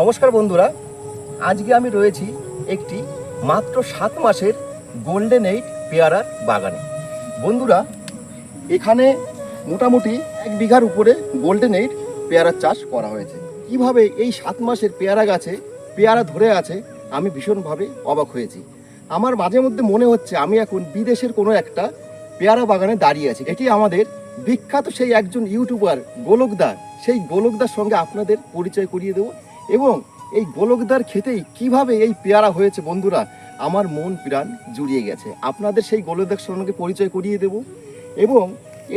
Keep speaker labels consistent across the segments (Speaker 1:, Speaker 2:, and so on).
Speaker 1: নমস্কার বন্ধুরা, আজকে আমি রয়েছি একটি মাত্র সাত মাসের গোল্ডেন এইট পেয়ারার বাগানে। বন্ধুরা, এখানে মোটামুটি এক বিঘার উপরে গোল্ডেন এইট পেয়ারার চাষ করা হয়েছে। কীভাবে এই সাত মাসের পেয়ারা গাছে পেয়ারা ধরে আছে, আমি ভীষণভাবে অবাক হয়েছি। আমার মাঝে মধ্যে মনে হচ্ছে আমি এখন বিদেশের কোনো একটা পেয়ারা বাগানে দাঁড়িয়ে আছি। এটি আমাদের বিখ্যাত সেই একজন ইউটিউবার গোলকদার। সেই গোলকদার সঙ্গে আপনাদের পরিচয় করিয়ে দেবো। এবং এই গোলকদার খেতেই কীভাবে এই পেয়ারা হয়েছে বন্ধুরা, আমার মন প্রাণ জুড়িয়ে গেছে। আপনাদের সেই গোলকদার সঙ্গে পরিচয় করিয়ে দেব। এবং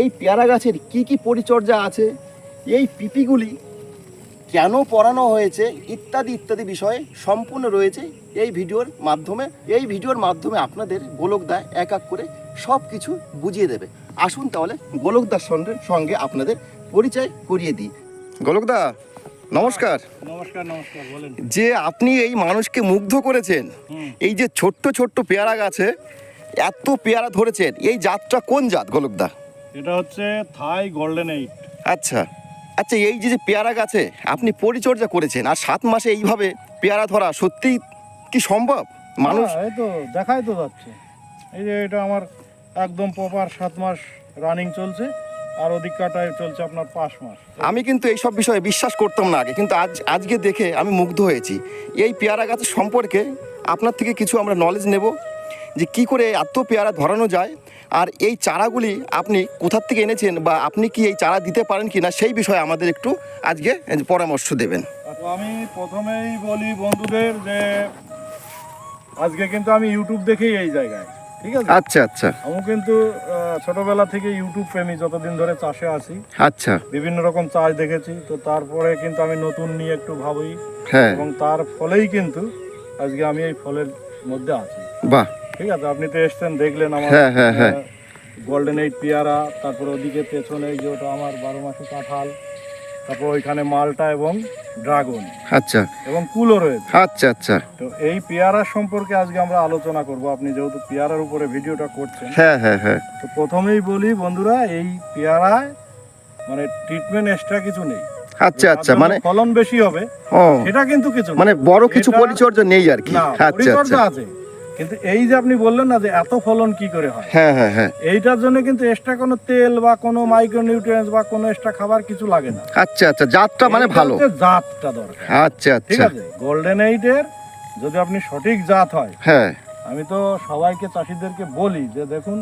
Speaker 1: এই পেয়ারা গাছের কি কি পরিচর্যা আছে, এই পিপিগুলি কেন পড়ানো হয়েছে, ইত্যাদি ইত্যাদি বিষয়ে সম্পূর্ণ রয়েছে এই ভিডিওর মাধ্যমে। এই ভিডিওর মাধ্যমে আপনাদের গোলকদা এক এক করে সব কিছু বুঝিয়ে দেবে। আসুন তাহলে গোলকদার সঙ্গে সঙ্গে আপনাদের পরিচয় করিয়ে দিই। গোলকদা নমস্কার।
Speaker 2: নমস্কার নমস্কার বলেন।
Speaker 1: যে আপনি এই মানুষকে মুগ্ধ করেছেন এই যে ছোট্ট ছোট্ট পেয়ারা গাছে এত পেয়ারা ধরেছেন এই জাতটা কোন জাত গোলকদা?
Speaker 2: এটা হচ্ছে থাই গোল্ডেন এইট।
Speaker 1: আচ্ছা আচ্ছা এই যে পেয়ারা গাছে আপনি পরিচর্যা করেছেন আর সাত মাসে এইভাবে পেয়ারা ধরা সত্যিই কি সম্ভব? মানুষ
Speaker 2: এই তো দেখাই তো যাচ্ছে। এই যে এটা আমার একদম প্রপার সাত মাস রানিং চলছে। আর ওদিক কাটায় চলছে আপনার পাঁচ মাস।
Speaker 1: আমি কিন্তু এইসব বিষয়ে বিশ্বাস করতাম না আগে কিন্তু আজ আজকে দেখে আমি মুগ্ধ হয়েছি। এই পেয়ারা গাছের সম্পর্কে আপনার থেকে কিছু আমরা নলেজ নেব যে কি করে এত পেয়ারা ধরানো যায় আর এই চারাগুলি আপনি কোথার থেকে এনেছেন বা আপনি কি এই চারা দিতে পারেন কি না সেই বিষয়ে আমাদের একটু আজকে পরামর্শ দেবেন।
Speaker 2: আমি প্রথমেই বলি বন্ধুদের যে আজকে কিন্তু আমি ইউটিউব দেখেই এই জায়গায়। ঠিক আছে?
Speaker 1: আচ্ছা আচ্ছা।
Speaker 2: আমি কিন্তু ছোটবেলা থেকে ইউটিউব প্রেমী যতদিন ধরে চাষে আছি।
Speaker 1: আচ্ছা।
Speaker 2: বিভিন্ন রকম চাষ দেখেছি। তো তারপরে কিন্তু আমি নতুন নিয়ে একটু ভাবি।
Speaker 1: হ্যাঁ।
Speaker 2: এবং তার ফলেই কিন্তু আজকে আমি এই ফলের মধ্যে আছি।
Speaker 1: বাহ।
Speaker 2: ঠিক আছে আপনি তো এসছেন দেখলেন আমার
Speaker 1: হ্যাঁ, হ্যাঁ, হ্যাঁ।
Speaker 2: গোল্ডেন এইট পেয়ারা তারপর ওদিকে পেছনে যে ওটা আমার বারো মাসে কাঁঠাল। তারপর ওইখানে মালটা এবং ড্রাগন
Speaker 1: আচ্ছা।
Speaker 2: এবং কুলো রয়েছে।
Speaker 1: আচ্ছা আচ্ছা।
Speaker 2: তো এই পেয়ারা সম্পর্কে আজকে আমরা আলোচনা করব। আপনি যেহেতু পেয়ারার উপরে ভিডিওটা করছেন
Speaker 1: হ্যাঁ হ্যাঁ হ্যাঁ।
Speaker 2: তো প্রথমেই বলি বন্ধুরা এই পেয়ারায় মানে ট্রিটমেন্ট এক্সট্রা কিছু নেই।
Speaker 1: আচ্ছা আচ্ছা মানে
Speaker 2: ফলন বেশি হবে সেটা কিন্তু কিছু
Speaker 1: মানে বড় কিছু পরিচর্যা নেই আর কি। আচ্ছা আচ্ছা।
Speaker 2: আছে। কিন্তু এই যে আপনি বললেন না যে এত ফলন কি করে হয়?
Speaker 1: হ্যাঁ হ্যাঁ হ্যাঁ।
Speaker 2: এইটার জন্য কিন্তু এক্সট্রা কোনো তেল বা কোনো মাইক্রোনিউট্রিয়েন্টস বা কোনো এক্সট্রা খাবার কিছু লাগে না।
Speaker 1: আচ্ছা আচ্ছা জাতটা মানে ভালো।
Speaker 2: জাতটা দরকার।
Speaker 1: আচ্ছা
Speaker 2: ঠিক
Speaker 1: আচ্ছা
Speaker 2: আছে গোল্ডেন এইটের যদি আপনি সঠিক জাত হয়
Speaker 1: হ্যাঁ।
Speaker 2: আমি তো সবাইকে চাষিদেরকে বলি যে দেখুন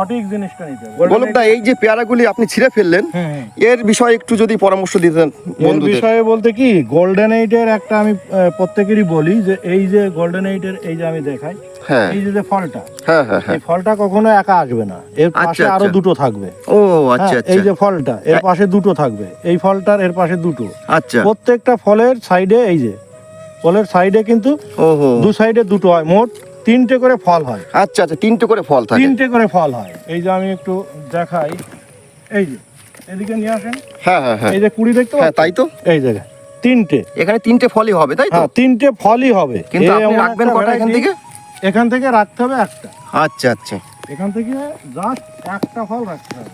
Speaker 2: সঠিক জিনিসটা নিতে হবে।
Speaker 1: গোলকদা এই যে পেয়ারাগুলি আপনি ছিঁড়ে ফেললেন
Speaker 2: হুম, হুম।
Speaker 1: এর বিষয়ে একটু যদি পরামর্শ দিতেন বন্ধুদের।
Speaker 2: বিষয়ে বলতে কি গোল্ডেন এইটের একটা আমি প্রত্যেকেরই বলি যে এই যে গোল্ডেন এইটের এই যে আমি দেখাই
Speaker 1: হ্যাঁ।
Speaker 2: এই যে ফলটা
Speaker 1: হ্যাঁ হ্যাঁ হ্যাঁ।
Speaker 2: এই ফলটা কখনো একা আসবে না। এর পাশে
Speaker 1: আচ্ছা,
Speaker 2: আরও
Speaker 1: আচ্ছা।
Speaker 2: দুটো থাকবে।
Speaker 1: ও আচ্ছা
Speaker 2: হ্যাঁ,
Speaker 1: আচ্ছা।
Speaker 2: এই যে ফলটা এর পাশে দুটো থাকবে। এই ফলটার এর পাশে দুটো।
Speaker 1: আচ্ছা।
Speaker 2: প্রত্যেকটা ফলের সাইডে এই যে ফলের সাইডে কিন্তু
Speaker 1: ওহো।
Speaker 2: দু সাইডে দুটো হয় মোট তিনটে করে ফল হয়।
Speaker 1: আচ্ছা আচ্ছা তিনটে করে ফল থাকে।
Speaker 2: তিনটে করে ফল হয়। এই যে আমি একটু দেখাই। এই যে এদিকে নিয়ে আসেন।
Speaker 1: হ্যাঁ হ্যাঁ হ্যাঁ।
Speaker 2: এই যে কুড়ি দেখতে
Speaker 1: হ্যাঁ তাই তো?
Speaker 2: এই জায়গায় তিনটে।
Speaker 1: এখানে তিনটে ফলই হবে তাই তো?
Speaker 2: হ্যাঁ তিনটে ফলই হবে।
Speaker 1: কিন্তু আপনি রাখবেন কটা এখান থেকে?
Speaker 2: এখান থেকে রাখতে হবে একটা।
Speaker 1: আচ্ছা আচ্ছা।
Speaker 2: এখান থেকে জাস্ট একটা ফল রাখতে হবে।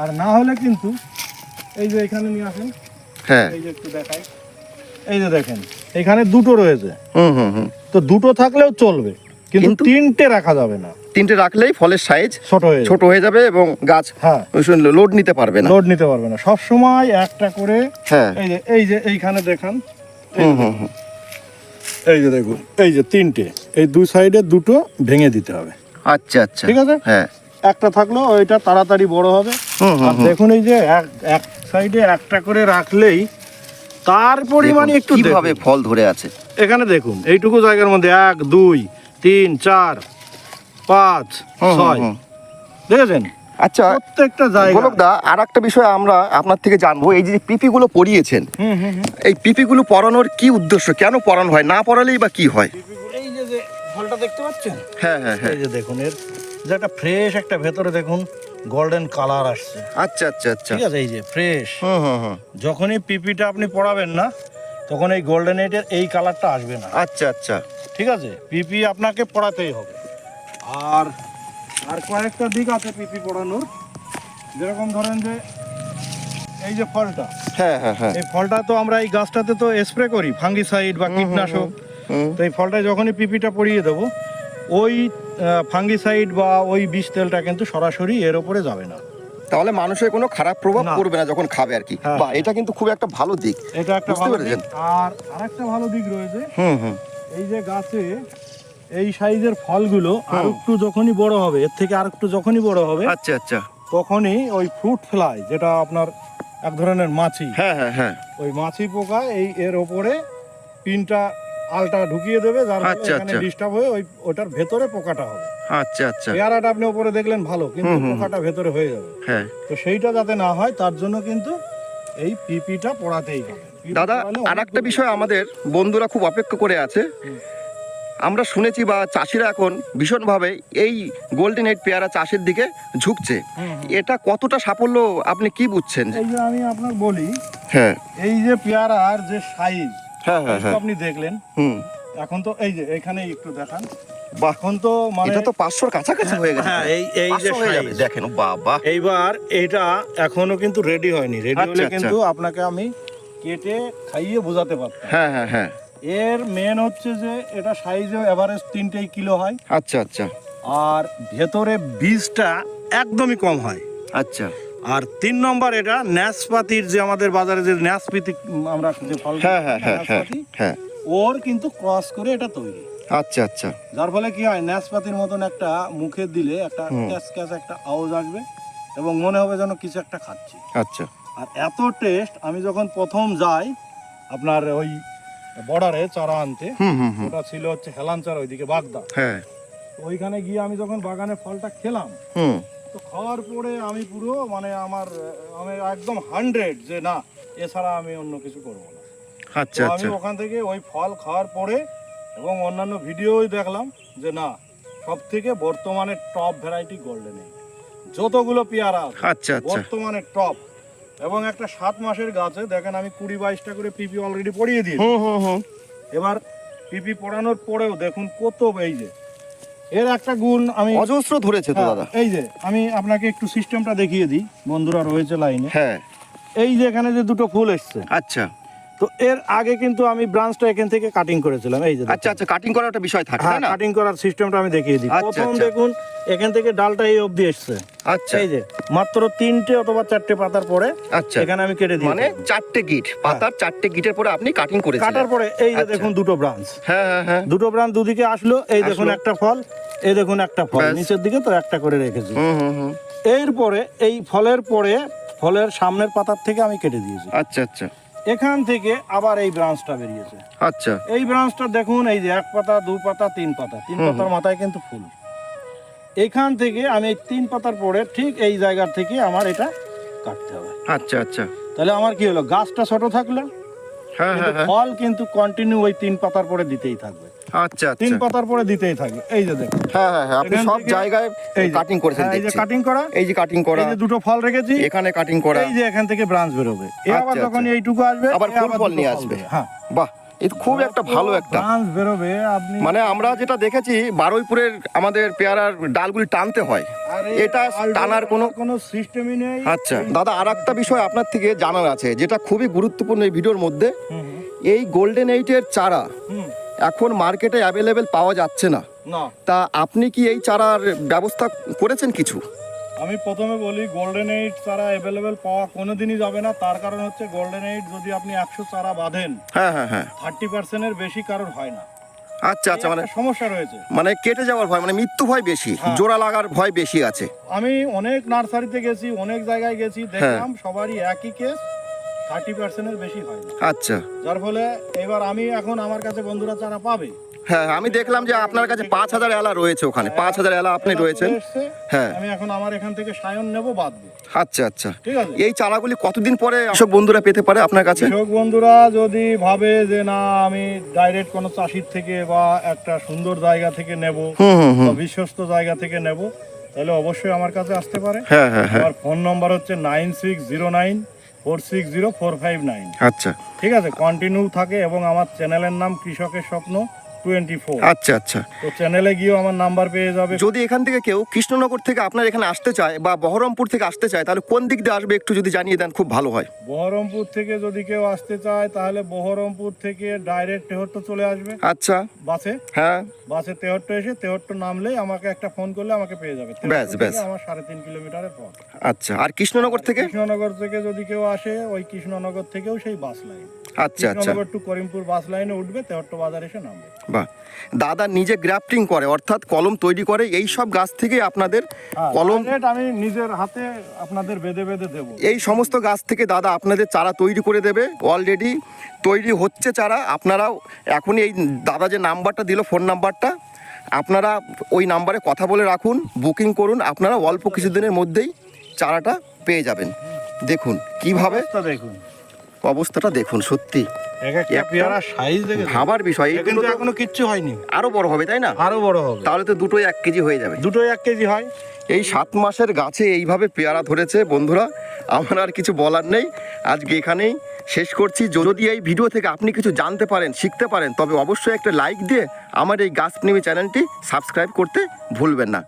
Speaker 2: আর না হলে কিন্তু এই যে এখানে নিয়ে আসেন।
Speaker 1: হ্যাঁ।
Speaker 2: এই যে একটু দেখাই। এই যে দেখেন। এখানে দুটো রয়েছে।
Speaker 1: হুম হুম হুম।
Speaker 2: তো দুটো থাকলেও চলবে কিন্তু? তিনটে রাখা যাবে না।
Speaker 1: তিনটে রাখলেই ফলের সাইজ
Speaker 2: ছোট হয়ে
Speaker 1: ছোট হয়ে যাবে এবং গাছ
Speaker 2: হ্যাঁ।
Speaker 1: লোড নিতে পারবে না।
Speaker 2: লোড নিতে পারবে না। সব সময় একটা করে
Speaker 1: হ্যাঁ।
Speaker 2: এই যে এই যে এইখানে দেখান এই
Speaker 1: হুম
Speaker 2: যে
Speaker 1: হুম হুম।
Speaker 2: এই যে দেখুন এই যে তিনটে এই দুই সাইডে দুটো ভেঙে দিতে হবে।
Speaker 1: আচ্ছা আচ্ছা।
Speaker 2: ঠিক আছে?
Speaker 1: হ্যাঁ।
Speaker 2: একটা থাকলেও ওইটা তাড়াতাড়ি বড় হবে। আর। দেখুন এই যে এক এক সাইডে একটা করে রাখলেই তার পরিমাণে একটু
Speaker 1: কীভাবে ফল ধরে আছে।
Speaker 2: এখানে দেখুন এইটুকু জায়গার মধ্যে এক দুই তিন চার পাঁচ ছয়। দেখেছেন?
Speaker 1: আচ্ছা
Speaker 2: প্রত্যেকটা জায়গা।
Speaker 1: আর একটা বিষয় আমরা আপনার থেকে জানব এই যে পিপিগুলো
Speaker 2: হুম।
Speaker 1: এই পিপিগুলো পরানোর কি উদ্দেশ্য? কেন পরানো হয়? না পরালেই বা কি হয়?
Speaker 2: এই যে যে ফলটা দেখতে পাচ্ছেন?
Speaker 1: হ্যাঁ হ্যাঁ হ্যাঁ।
Speaker 2: এই যে দেখুন এর যে একটা ফ্রেশ একটা ভেতরে দেখুন গোল্ডেন কালার আসছে।
Speaker 1: আচ্ছা আচ্ছা আচ্ছা।
Speaker 2: ঠিক আছে এই যে ফ্রেশ
Speaker 1: হুম হুম হুম।
Speaker 2: যখনই পিপিটা আপনি পড়াবেন না তখন এই গোল্ডেন এইটের এই কালারটা আসবে না।
Speaker 1: আচ্ছা আচ্ছা।
Speaker 2: ঠিক আছে? পিপি আপনাকে পড়াতেই হবে। আর আর কয়েকটা দিক আছে পিপি পড়ানোর। যেরকম ধরেন যে এই যে ফলটা।
Speaker 1: হ্যাঁ হ্যাঁ হ্যাঁ।
Speaker 2: এই ফলটা তো আমরা এই গাছটাতে তো স্প্রে করি ফাঙ্গিসাইড বা কীটনাশক। তো এই ফলটা যখনই পিপিটা পড়িয়ে দেবো ওই ফাঙ্গিসাইড বা ওই বিষ তেলটা কিন্তু সরাসরি এর ওপরে যাবে না।
Speaker 1: তাহলে মানুষের কোনো খারাপ প্রভাব পড়বে না যখন খাবে আর কি।
Speaker 2: হ্যাঁ।
Speaker 1: বা এটা কিন্তু খুব একটা ভালো দিক।
Speaker 2: এটা একটা ভালো? দিক। আর আরেকটা ভালো দিক রয়েছে
Speaker 1: হুম হুম।
Speaker 2: এই যে গাছে এই সাইজের ফলগুলো আর একটু যখনই বড় হবে এর থেকে আর একটু যখনই বড় হবে
Speaker 1: আচ্ছা আচ্ছা।
Speaker 2: তখনই ওই ফ্রুট ফ্লাই যেটা আপনার এক ধরনের মাছি
Speaker 1: হ্যাঁ হ্যাঁ হ্যাঁ।
Speaker 2: ওই মাছি পোকা এই এর ওপরে পিনটা আলটা ঢুকিয়ে দেবে যার
Speaker 1: আচ্ছা,
Speaker 2: এখানে
Speaker 1: আচ্ছা।
Speaker 2: ডিস্টার্ব হয়ে ওই ওটার ভেতরে পোকাটা হবে।
Speaker 1: আচ্ছা আচ্ছা।
Speaker 2: পেয়ারাটা আপনি উপরে দেখলেন ভালো কিন্তু। পোকাটা ভেতরে হয়ে যাবে।
Speaker 1: হ্যাঁ।
Speaker 2: তো সেইটা যাতে না হয় তার জন্য কিন্তু এই পিপিটা পড়াতেই হবে।
Speaker 1: দাদা
Speaker 2: পড়ালে
Speaker 1: আর একটা বিষয় আমাদের বন্ধুরা খুব অপেক্ষা করে আছে।
Speaker 2: হুম।
Speaker 1: আমরা শুনেছি বা চাষিরা এখন ভীষণভাবে এই গোল্ডেন এইট পেয়ারা চাষের দিকে ঝুঁকছে।
Speaker 2: হুম, হুম।
Speaker 1: এটা কতটা সাফল্য আপনি কি বুঝছেন?
Speaker 2: এই যে আমি আপনার বলি
Speaker 1: হ্যাঁ।
Speaker 2: এই যে পেয়ারার যে সাইজ
Speaker 1: হ্যাঁ হ্যাঁ হ্যাঁ।
Speaker 2: আপনি দেখলেন।
Speaker 1: হুম।
Speaker 2: এখন তো এই যে এখানে একটু দেখান। এখন তো মানে
Speaker 1: এটা তো পাঁচশোর কাছাকাছি হয়ে গেছে।
Speaker 2: এই এই যে
Speaker 1: 500 যাবে।
Speaker 2: সাইজ
Speaker 1: দেখেন বাবা।
Speaker 2: এইবার এটা এখনও কিন্তু রেডি হয়নি। রেডি
Speaker 1: আচ্ছা,
Speaker 2: হলে
Speaker 1: আচ্ছা।
Speaker 2: কিন্তু আপনাকে আমি কেটে খাইয়ে বোঝাতে পারতাম।
Speaker 1: হ্যাঁ হ্যাঁ হ্যাঁ।
Speaker 2: এর মেন হচ্ছে যে এটা সাইজে এভারেজ তিনটেই কিলো হয়।
Speaker 1: আচ্ছা আচ্ছা।
Speaker 2: আর ভেতরে বীজটা একদমই কম হয়।
Speaker 1: আচ্ছা।
Speaker 2: আর তিন নম্বর এটা ন্যাসপাতির যে আমাদের বাজারে যে ন্যাসপাতি আমরা যে ফল
Speaker 1: হ্যাঁ হ্যাঁ হ্যাঁ হ্যাঁ হ্যাঁ।
Speaker 2: ওর কিন্তু ক্রস করে এটা তৈরি।
Speaker 1: আচ্ছা আচ্ছা।
Speaker 2: যার ফলে কি হয় ন্যাসপাতির মতন একটা মুখে দিলে একটা
Speaker 1: হুম।
Speaker 2: ক্যাশ ক্যাশ একটা আওয়াজ আসবে এবং মনে হবে যেন কিছু একটা খাচ্ছি।
Speaker 1: আচ্ছা।
Speaker 2: আর এত টেস্ট আমি যখন প্রথম যাই আপনার ওই বর্ডারে চারা আনতে
Speaker 1: হুম হুম হুম।
Speaker 2: ওটা ছিল হচ্ছে হেলাঞ্চার ওইদিকে বাগদা।
Speaker 1: হ্যাঁ।
Speaker 2: ওইখানে গিয়ে আমি যখন বাগানে ফলটা খেলাম
Speaker 1: হুম।
Speaker 2: তো খাওয়ার পরে আমি পুরো মানে আমার আমি একদম হান্ড্রেড যে না এছাড়া আমি অন্য কিছু করব না।
Speaker 1: আচ্ছা
Speaker 2: আমি
Speaker 1: আচ্ছা।
Speaker 2: ওখান থেকে ওই ফল খাওয়ার পরে এবং অন্যান্য ভিডিওই দেখলাম যে না সব থেকে বর্তমানে টপ ভ্যারাইটি গোল্ডেন যতগুলো পেয়ারা
Speaker 1: আচ্ছা আচ্ছা।
Speaker 2: বর্তমানে টপ এবং একটা সাত মাসের গাছে দেখেন আমি কুড়ি বাইশটা করে পিপি অলরেডি পড়িয়ে
Speaker 1: দিই
Speaker 2: এবার পিপি পড়ানোর পরেও দেখুন কত এই যে এর একটা গুণ আমি
Speaker 1: অজস্র ধরেছে তো
Speaker 2: হ্যাঁ,
Speaker 1: দাদা।
Speaker 2: এই যে আমি আপনাকে একটু সিস্টেমটা দেখিয়ে দিই বন্ধুরা রয়েছে লাইনে
Speaker 1: হ্যাঁ।
Speaker 2: এই যে এখানে যে দুটো ফুল এসছে।
Speaker 1: আচ্ছা।
Speaker 2: তো এর আগে কিন্তু আমি ব্রাঞ্চটা এখান থেকে কাটিং করেছিলাম এই যে
Speaker 1: আচ্ছা আচ্ছা কাটিং করার একটা বিষয় থাকে
Speaker 2: হ্যাঁ
Speaker 1: না?
Speaker 2: কাটিং করার সিস্টেমটা আমি দেখিয়ে দিই।
Speaker 1: আচ্ছা,
Speaker 2: প্রথম
Speaker 1: আচ্ছা।
Speaker 2: দেখুন এখান থেকে ডালটা এই অবধি এসছে।
Speaker 1: আচ্ছা।
Speaker 2: এই যে মাত্র তিনটে অথবা চারটে পাতার পরে
Speaker 1: আচ্ছা।
Speaker 2: এখানে আমি কেটে দিই
Speaker 1: মানে চারটে গিট পাতার চারটে গিটের পরে আপনি কাটিং করেছেন
Speaker 2: কাটার পরে এই যে
Speaker 1: আচ্ছা।
Speaker 2: দেখুন দুটো ব্রাঞ্চ
Speaker 1: হ্যাঁ হ্যাঁ হ্যাঁ।
Speaker 2: দুটো ব্রাঞ্চ দুদিকে আসলো এই দেখুন একটা ফল এই দেখুন একটা ফল। নিচের দিকে তো একটা করে রেখেছি।
Speaker 1: হুম হুম হুম।
Speaker 2: এরপরে এই ফলের পরে ফলের সামনের পাতার থেকে আমি কেটে দিয়েছি।
Speaker 1: আচ্ছা আচ্ছা।
Speaker 2: এখান থেকে আবার এই ব্রাঞ্চটা বেরিয়েছে।
Speaker 1: আচ্ছা।
Speaker 2: এই ব্রাঞ্চটা দেখুন এই যে এক পাতা দু পাতা তিন পাতা। তিন পাতার মাথায় কিন্তু ফুল। এখান থেকে আমি এই তিন পাতার পরে ঠিক এই জায়গা থেকে আমার এটা কাটতে হবে।
Speaker 1: আচ্ছা আচ্ছা।
Speaker 2: তাহলে আমার কি হলো? গাছটা ছোট থাকল।
Speaker 1: হ্যাঁ হ্যাঁ হ্যাঁ।
Speaker 2: ফল কিন্তু কন্টিনিউ ওই তিন পাতার পরে দিতেই থাকবে।
Speaker 1: আচ্ছা
Speaker 2: তিন
Speaker 1: আচ্ছা
Speaker 2: পাতার পরে দিতেই থাকবে এই যে দেখুন।
Speaker 1: হ্যাঁ হ্যাঁ হ্যাঁ আপনি সব জায়গায় কাটিং করেছেন
Speaker 2: হ্যাঁ, এই যে কাটিং করা
Speaker 1: এই যে কাটিং করা।
Speaker 2: এই যে দুটো ফল রেখেছি
Speaker 1: এখানে কাটিং করা।
Speaker 2: এই যে এখান থেকে ব্রাঞ্চ বেরোবে। এ আবার যখন
Speaker 1: আচ্ছা।
Speaker 2: এইটুকু আসবে
Speaker 1: আবার ফুল ফল নিয়ে আসবে।
Speaker 2: হ্যাঁ।
Speaker 1: বাহ এটা খুব একটা ভালো একটা।
Speaker 2: বেরোবে আপনি
Speaker 1: মানে আমরা যেটা দেখেছি বারুইপুরের আমাদের পেয়ারার ডালগুলি টানতে হয়। এটা টানার কোনো-
Speaker 2: কোনো সিস্টেমই নেই।
Speaker 1: আচ্ছা দাদা আর একটা বিষয় আপনার থেকে জানার আছে যেটা খুবই গুরুত্বপূর্ণ এই ভিডিওর মধ্যে। এই গোল্ডেন এইটের চারা এখন মার্কেটে অ্যাভেলেবেল পাওয়া যাচ্ছে না।
Speaker 2: না।
Speaker 1: তা আপনি কি এই চারার ব্যবস্থা করেছেন কিছু?
Speaker 2: আমি প্রথমে বলি গোল্ডেন এইট চারা অ্যাভেলেবেল পাওয়া কোনোদিনই যাবে না। তার কারণ হচ্ছে গোল্ডেন এইট যদি আপনি একশো চারা বাঁধেন
Speaker 1: হ্যাঁ হ্যাঁ হ্যাঁ।
Speaker 2: থার্টি পার্সেন্টের বেশি কারোর হয় না।
Speaker 1: আচ্ছা আচ্ছা মানে
Speaker 2: সমস্যা রয়েছে।
Speaker 1: মানে কেটে যাওয়ার ভয় মানে মৃত্যু ভয় বেশি
Speaker 2: হ্যাঁ।
Speaker 1: জোড়া লাগার ভয় বেশি আছে।
Speaker 2: আমি অনেক নার্সারিতে গেছি অনেক জায়গায় গেছি
Speaker 1: হ্যাঁ।
Speaker 2: দেখলাম সবারই একই কেস থার্টি পার্সেন্টের বেশি হয় না।
Speaker 1: আচ্ছা।
Speaker 2: যার ফলে এবার আমি এখন আমার কাছে বন্ধুরা চারা পাবে
Speaker 1: হ্যাঁ আমি দেখলাম যে আপনার কাছে পাঁচ হাজার এলা রয়েছে ওখানে। পাঁচ হাজার এলা আপনি
Speaker 2: এরা
Speaker 1: রয়েছেন।
Speaker 2: চলে এসছে,
Speaker 1: হ্যাঁ।
Speaker 2: আমি এখন আমার এখান থেকে সায়ন নেব বাঁধবো
Speaker 1: আচ্ছা আচ্ছা।
Speaker 2: ঠিক আছে?
Speaker 1: এই চারাগুলি কতদিন পরে সব বন্ধুরা পেতে পারে আপনার কাছে?
Speaker 2: কৃষক বন্ধুরা যদি ভাবে যে না আমি ডাইরেক্ট কোনো চাষির থেকে বা একটা সুন্দর জায়গা থেকে নেব
Speaker 1: হুম হুম হুম।
Speaker 2: বা বিশ্বস্ত জায়গা থেকে নেব তাহলে অবশ্যই আমার কাছে আসতে পারে।
Speaker 1: হ্যাঁ হ্যাঁ হ্যাঁ।
Speaker 2: আমার ফোন নম্বর হচ্ছে nine six zero nine four six zero four five nine
Speaker 1: আচ্ছা।
Speaker 2: ঠিক আছে কন্টিনিউ থাকে এবং আমার চ্যানেলের নাম কৃষকের স্বপ্ন।
Speaker 1: আচ্ছা আচ্ছা।
Speaker 2: তো চ্যানেলে গিয়েও আমার নাম্বার পেয়ে যাবে।
Speaker 1: যদি এখান থেকে কেউ কৃষ্ণনগর থেকে আপনার এখানে আসতে চায় বা বহরমপুর থেকে আসতে চায় তাহলে কোন দিক দিয়ে আসবে একটু যদি জানিয়ে দেন খুব ভালো হয়।
Speaker 2: বহরমপুর থেকে যদি কেউ আসতে চায় তাহলে বহরমপুর থেকে ডাইরেক্ট তেহট্ট চলে আসবে।
Speaker 1: আচ্ছা।
Speaker 2: বাসে?
Speaker 1: হ্যাঁ।
Speaker 2: বাসে তেহট্ট এসে তেহট্ট নামলেই আমাকে একটা ফোন করলে আমাকে পেয়ে যাবে।
Speaker 1: ব্যাস, ব্যাস।
Speaker 2: আমার সাড়ে তিন কিলোমিটারের পথ।
Speaker 1: আচ্ছা আর কৃষ্ণনগর থেকে?
Speaker 2: কৃষ্ণনগর থেকে যদি কেউ আসে ওই কৃষ্ণনগর থেকেও সেই বাস লাইন।
Speaker 1: আচ্ছা আচ্ছা।
Speaker 2: টু করিমপুর বাস লাইনে উঠবে তেহট্ট বাজার এসে নামবে।
Speaker 1: বাহ। দাদা নিজে গ্রাফটিং করে অর্থাৎ কলম তৈরি করে এই সব গাছ থেকে আপনাদের কলম
Speaker 2: কলম আমি নিজের হাতে আপনাদের বেঁধে বেঁধে দেবো।
Speaker 1: এই সমস্ত গাছ থেকে দাদা আপনাদের চারা তৈরি করে দেবে অলরেডি তৈরি হচ্ছে চারা। আপনারাও এখনই এই দাদা যে নাম্বারটা দিল ফোন নাম্বারটা আপনারা ওই নাম্বারে কথা বলে রাখুন বুকিং করুন আপনারা অল্প কিছুদিনের মধ্যেই চারাটা পেয়ে যাবেন। দেখুন কীভাবে
Speaker 2: দেখুন।
Speaker 1: অবস্থাটা দেখুন সত্যি। ভাবার বিষয়
Speaker 2: কিন্তু
Speaker 1: তো
Speaker 2: এখনও কিচ্ছু হয়নি।
Speaker 1: আরও বড় হবে তাই না?
Speaker 2: আরও বড় হবে।
Speaker 1: তাহলে তো দুটোই এক কেজি হয়ে যাবে।
Speaker 2: দুটোই এক কেজি হয়।
Speaker 1: এই সাত মাসের গাছে এইভাবে পেয়ারা ধরেছে বন্ধুরা আমার আর কিছু বলার নেই। আজকে এখানেই শেষ করছি। যদি এই ভিডিও থেকে আপনি কিছু জানতে পারেন শিখতে পারেন তবে অবশ্যই একটা লাইক দিয়ে আমার এই গাছ প্রেমী চ্যানেলটি সাবস্ক্রাইব করতে ভুলবেন না।